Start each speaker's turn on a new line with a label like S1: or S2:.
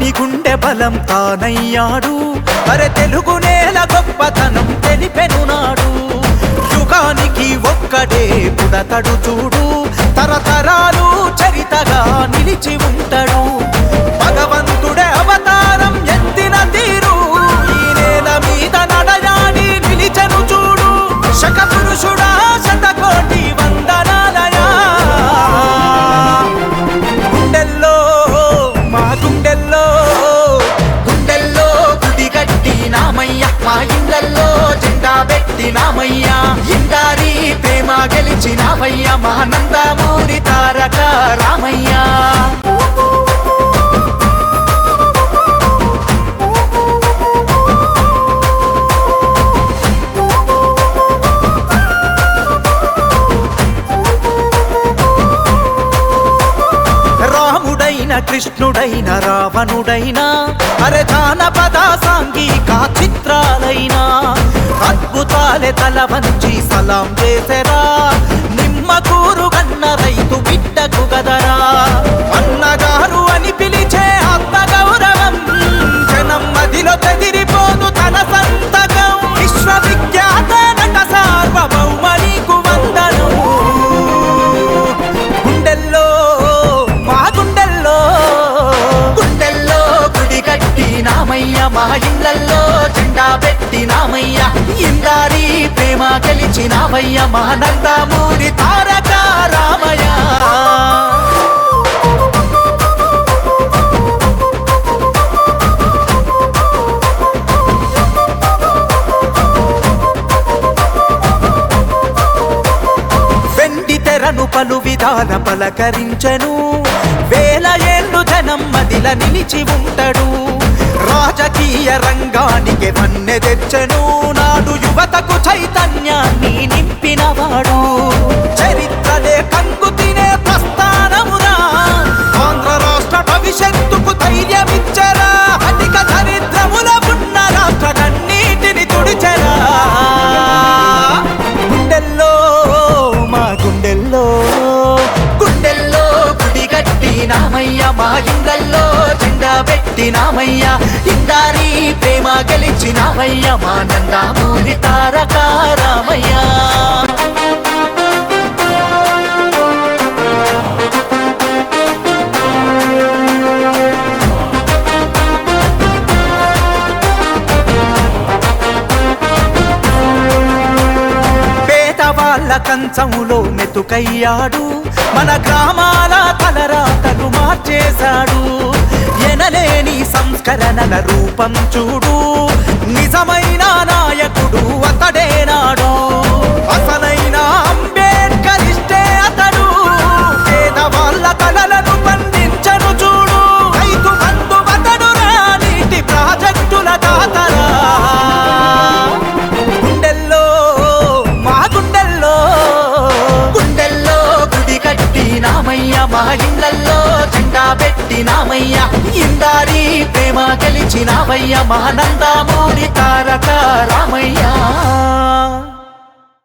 S1: తెలుగువాని గుండె బలం తానయ్యాడు. అరే తెలుగు నేల గొప్పతనం తెలిపెను నాడు యుగానికి ఒక్కడే పుడతడు చూడు. తరతరాలు చరితగా నిలిచి ఉంటాడు. గెలిచినామయ్య మానందమూరి తారక రామయ్య. రాముడైన కృష్ణుడైన రావణుడైన అరే జానపద సాంఘిక చిత్రాలైనా అద్భుతాలే తల వంచి సలాం చేసెరా. జెండా పెట్టినామయ్యా ఇందారి ప్రేమ గెలిచినామయ్య మహానందమూరి తారక రామయ్య. తెరను పలు విధాల పలకరించను వేల ఏళ్ళు జనం మదిల నిలిచి ఉంటాడు. రాజకీయ రంగానికి వన్నె తెచ్చను నాడు యువతకు చైతన్యాన్ని నింపినవాడు. చరిత్రలే కంగు తినే ప్రస్థానమురా ఆంధ్ర రాష్ట్ర భవిష్యత్తుకు ధైర్యమిచ్చరా? అధిక దరిద్రముల ఉన్న రాష్ట్ర కన్నీటిని తుడిచరా? గుండెల్లో మా గుండెల్లో. గుండెల్లో గుడి కట్టి నామయ్య మా ఇంగల్లో జెండా ఇందారి ప్రేమ గెలిచినామయ్యా. మా నందామూరి తారక కంచములో మెతుకయ్యాడు. మన గ్రామాల తలరాతలు మార్చేశాడు. కరణన రూపం చూడు. కలిసినామయ్యా ఇందారి ప్రేమ కలిసినావయ్యా మహానందమూరి తారక రామయ్యా.